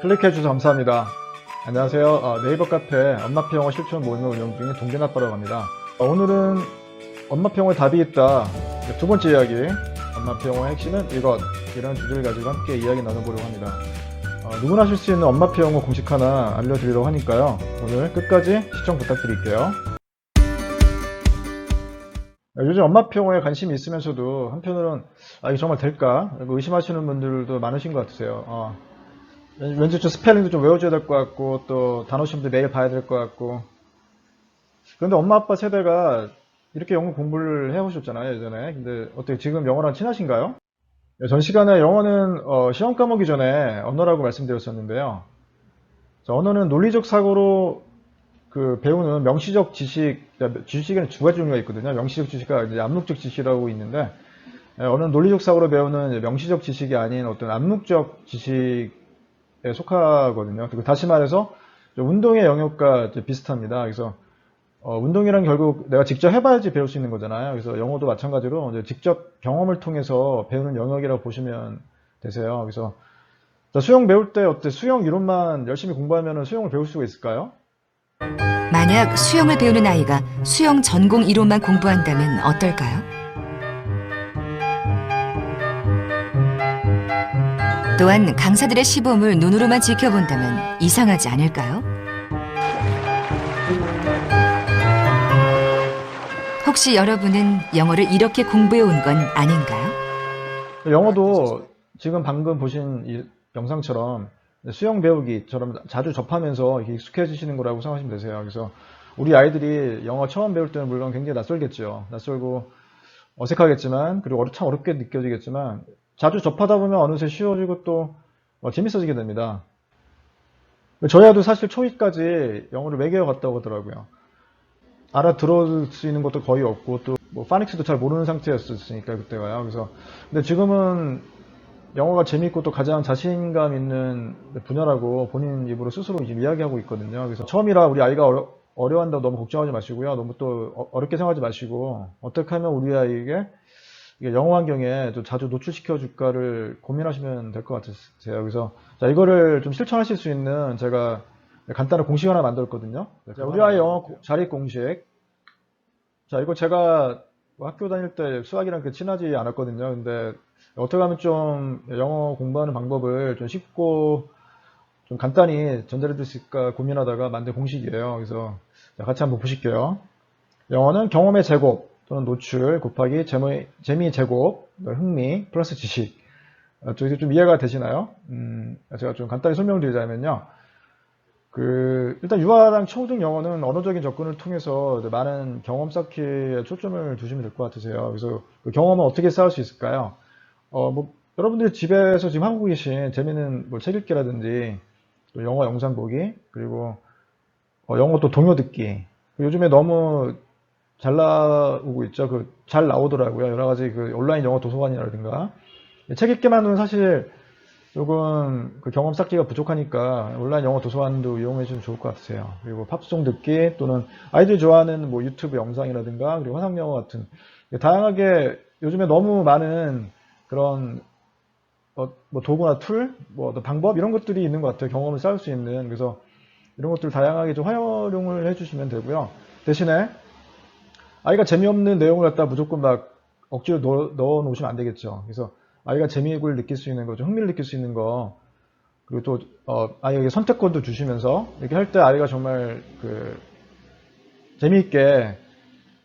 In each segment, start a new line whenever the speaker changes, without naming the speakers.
클릭해 주셔서 감사합니다. 안녕하세요. 어, 네이버 카페 엄마표 영어 실천 모임을 운영 중인 동gen아빠라고 합니다. 어, 오늘은 엄마표 영어에 답이 있다. 두 번째 이야기. 엄마표 영어의 핵심은 이것. 이런 주제를 가지고 함께 이야기 나눠보려고 합니다. 어, 누구나 하실 수 있는 엄마표 영어 공식 하나 알려드리려고 하니까요. 오늘 끝까지 시청 부탁드릴게요. 어, 요즘 엄마표 영어에 관심이 있으면서도 한편으로는 아, 이게 정말 될까? 의심하시는 분들도 많으신 것 같으세요. 어, 왠- 왠지 좀 스펠링도 좀 외워줘야 될 것 같고 또 단어 시험도 매일 봐야 될 것 같고. 그런데 엄마 아빠 세대가 이렇게 영어 공부를 해오셨잖아요 예전에. 근데 어떻게 지금 영어랑 친하신가요? 네, 전 시간에 영어는 어, 시험 까먹기 전에 언어라고 말씀드렸었는데요. 자, 언어는 논리적 사고로 그 배우는 명시적 지식 지식에는 두 가지 종류가 있거든요. 명시적 지식과 이제 암묵적 지식이라고 있는데 예, 언어는 논리적 사고로 배우는 명시적 지식이 아닌 어떤 암묵적 지식 에 속하거든요. 그리고 다시 말해서 운동의 영역과 비슷합니다. 그래서 어, 운동이란 결국 내가 직접 해봐야지 배울 수 있는 거잖아요. 그래서 영어도 마찬가지로 직접 경험을 통해서 배우는 영역이라고 보시면 되세요. 그래서 자, 수영 배울 때 어때? 수영 이론만 열심히 공부하면 수영을 배울 수가 있을까요?
만약 수영을 배우는 아이가 수영 전공 이론만 공부한다면 어떨까요? 또한 강사들의 시범을 눈으로만 지켜본다면 이상하지 않을까요? 혹시 여러분은 영어를 이렇게 공부해 온 건 아닌가요?
영어도 지금 방금 보신 이 영상처럼 수영 배우기처럼 자주 접하면서 익숙해지시는 거라고 생각하시면 되세요. 그래서 우리 아이들이 영어 처음 배울 때는 물론 굉장히 낯설겠죠. 낯설고 어색하겠지만 그리고 참 어렵게 느껴지겠지만 자주 접하다 보면 어느새 쉬워지고 또 어, 재밌어지게 됩니다. 저희 아도 사실 초2까지 영어를 매개어 갔다고 하더라고요. 알아들을 수 있는 것도 거의 없고 또 뭐 파닉스도 잘 모르는 상태였으니까 그때가요. 그래서 근데 지금은 영어가 재밌고 또 가장 자신감 있는 분야라고 본인 입으로 스스로 지금 이야기하고 있거든요. 그래서 처음이라 우리 아이가 어려, 어려워한다고 너무 걱정하지 마시고요. 너무 또 어- 어렵게 생각하지 마시고 어떻게 하면 우리 아이에게 이게 영어 환경에 좀 자주 노출시켜 줄까를 고민하시면 될 것 같으세요. 그래서 자 이거를 좀 실천하실 수 있는 제가 간단한 공식 하나 만들었거든요. 자, 우리 아이 영어 고- 자립 공식. 자 이거 제가 학교 다닐 때 수학이랑 그 친하지 않았거든요. 근데 어떻게 하면 좀 영어 공부하는 방법을 좀 쉽고 좀 간단히 전달해 드릴 수 있을까 고민하다가 만든 공식이에요. 그래서 자, 같이 한번 보실게요. 영어는 경험의 제곱 또는 노출 곱하기 재미, 재미 제곱, 흥미 플러스 지식. 어, 저 이제 좀 이해가 되시나요? 음, 제가 좀 간단히 설명드리자면요. 그 일단 유아랑 초등 영어는 언어적인 접근을 통해서 많은 경험 쌓기에 초점을 두시면 될 것 같으세요. 그래서 그 경험은 어떻게 쌓을 수 있을까요? 어, 뭐 여러분들이 집에서 지금 하고 계신 재미있는 뭐 책 읽기라든지 또 영어 영상 보기 그리고 어, 영어 또 동요 듣기 요즘에 너무 잘 나오고 있죠. 그 잘 나오더라고요. 여러 가지 그 온라인 영어 도서관이라든가 책 읽기만은 사실 조금 그 경험 쌓기가 부족하니까 온라인 영어 도서관도 이용해 주면 좋을 것 같으세요. 그리고 팝송 듣기 또는 아이들이 좋아하는 뭐 유튜브 영상이라든가 그리고 화상 영어 같은 다양하게 요즘에 너무 많은 그런 어, 뭐 도구나 툴, 뭐 방법 이런 것들이 있는 것 같아요. 경험을 쌓을 수 있는 그래서 이런 것들 다양하게 좀 활용을 해주시면 되고요. 대신에 아이가 재미없는 내용을 갖다 무조건 막 억지로 넣어, 놓으시면 안 되겠죠. 그래서 아이가 재미를 느낄 수 있는 거, 좀 흥미를 느낄 수 있는 거, 그리고 또 어, 아이에게 선택권도 주시면서 이렇게 할 때 아이가 정말 그 재미있게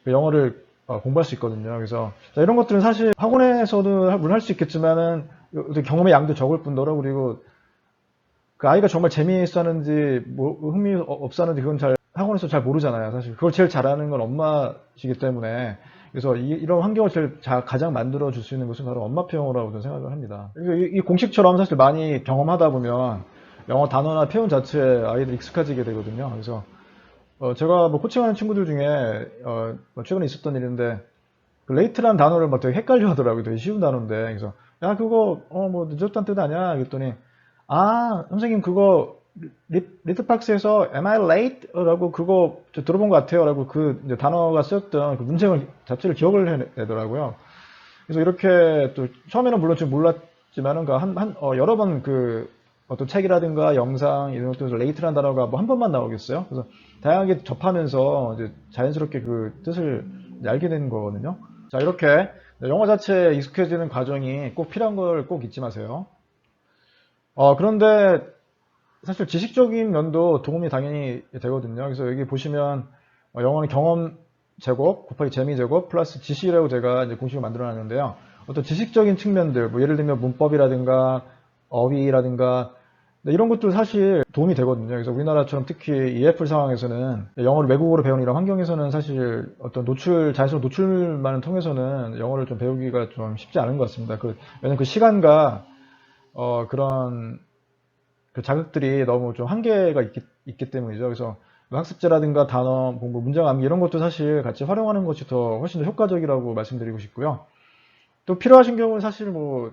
그 영어를 어, 공부할 수 있거든요. 그래서 자, 이런 것들은 사실 학원에서도 물론 할 수 있겠지만은 경험의 양도 적을 뿐더러 그리고 그 아이가 정말 재미있어 하는지 뭐, 흥미 없어 하는지 그건 잘 학원에서 잘 모르잖아요. 사실 그걸 제일 잘하는 건 엄마시기 때문에 그래서 이, 런 환경을 제일 자- 가장 만들어 줄 수 있는 것은 바로 엄마표 영어라고 저는 생각을 합니다. 이, 이 공식처럼 사실 많이 경험하다 보면 영어 단어나 표현 자체에 아이들이 익숙해지게 되거든요. 그래서 어, 제가 뭐 코칭하는 친구들 중에 어, 뭐 최근에 있었던 일인데 그 레이트라는 단어를 막 되게 헷갈려 하더라고요. 되게 쉬운 단어인데 그래서 야 그거 어 뭐 늦었다는 뜻 아니야? 그랬더니 아 선생님 그거 리, 리트박스에서 am I late? 라고 그거 저 들어본 것 같아요. 라고 그 단어가 쓰였던 그 문장을 자체를 기억을 해내더라고요. 그래서 이렇게 또 처음에는 물론 좀 몰랐지만은 그 한, 한 어, 여러 번 그 어떤 책이라든가 영상 이런 것들에서 레이트라는 단어가 뭐 한 번만 나오겠어요? 그래서 다양하게 접하면서 이제 자연스럽게 그 뜻을 알게 되는 거거든요. 자, 이렇게 영어 자체에 익숙해지는 과정이 꼭 필요한 걸 꼭 잊지 마세요. 어, 그런데 사실 지식적인 면도 도움이 당연히 되거든요. 그래서 여기 보시면 어, 영어는 경험 제곱 곱하기 재미 제곱 플러스 지시라고 제가 이제 공식을 만들어 놨는데요. 어떤 지식적인 측면들, 뭐 예를 들면 문법이라든가 어휘라든가 네, 이런 것도 사실 도움이 되거든요. 그래서 우리나라처럼 특히 EFL 상황에서는 영어를 외국어로 배우는 이런 환경에서는 사실 어떤 노출, 자연스러운 노출만을 통해서는 영어를 좀 배우기가 좀 쉽지 않은 것 같습니다. 그, 왜냐면 그 시간과 어, 그런 그 자극들이 너무 좀 한계가 있기, 있기 때문이죠. 그래서 학습제라든가 단어 공부, 문장 암기 이런 것도 사실 같이 활용하는 것이 더 훨씬 더 효과적이라고 말씀드리고 싶고요. 또 필요하신 경우는 사실 뭐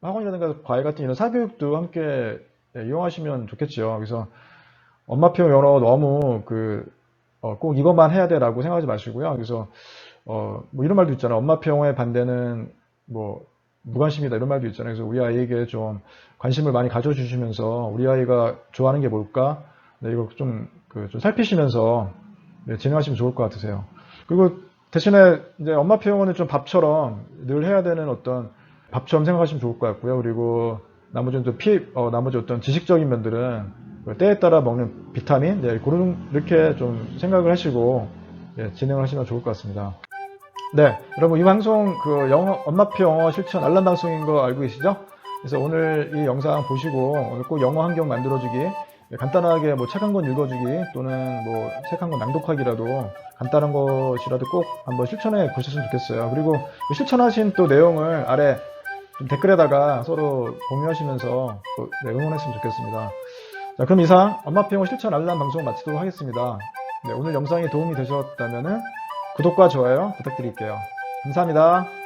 학원이라든가 과외 같은 이런 사교육도 함께 예, 이용하시면 좋겠죠. 그래서 엄마표 영어 너무 그, 어, 꼭 이것만 해야 돼라고 생각하지 마시고요. 그래서, 어, 뭐 이런 말도 있잖아요. 엄마표 영어의 반대는 뭐, 무관심이다. 이런 말도 있잖아요. 그래서 우리 아이에게 좀 관심을 많이 가져주시면서 우리 아이가 좋아하는 게 뭘까? 네, 이거 좀, 그, 좀 살피시면서 네, 진행하시면 좋을 것 같으세요. 그리고 대신에 이제 엄마표 영어는 좀 밥처럼 늘 해야 되는 어떤 밥처럼 생각하시면 좋을 것 같고요. 그리고 나머지는 또 피, 어, 나머지 어떤 지식적인 면들은 그 때에 따라 먹는 비타민, 네, 그런, 이렇게 좀 생각을 하시고, 예, 진행을 하시면 좋을 것 같습니다. 네, 여러분, 이 방송, 그 영어, 엄마표 영어 실천 알람 방송인 거 알고 계시죠? 그래서 오늘 이 영상 보시고, 오늘 꼭 영어 환경 만들어주기, 예, 간단하게 뭐 책 한 권 읽어주기, 또는 뭐 책 한 권 낭독하기라도, 간단한 것이라도 꼭 한번 실천해 보셨으면 좋겠어요. 그리고 그 실천하신 또 내용을 아래 좀 댓글에다가 서로 공유하시면서 또, 네, 응원했으면 좋겠습니다. 자, 그럼 이상 엄마표 영어 실천 알람 방송 마치도록 하겠습니다. 네, 오늘 영상이 도움이 되셨다면 구독과 좋아요 부탁드릴게요. 감사합니다.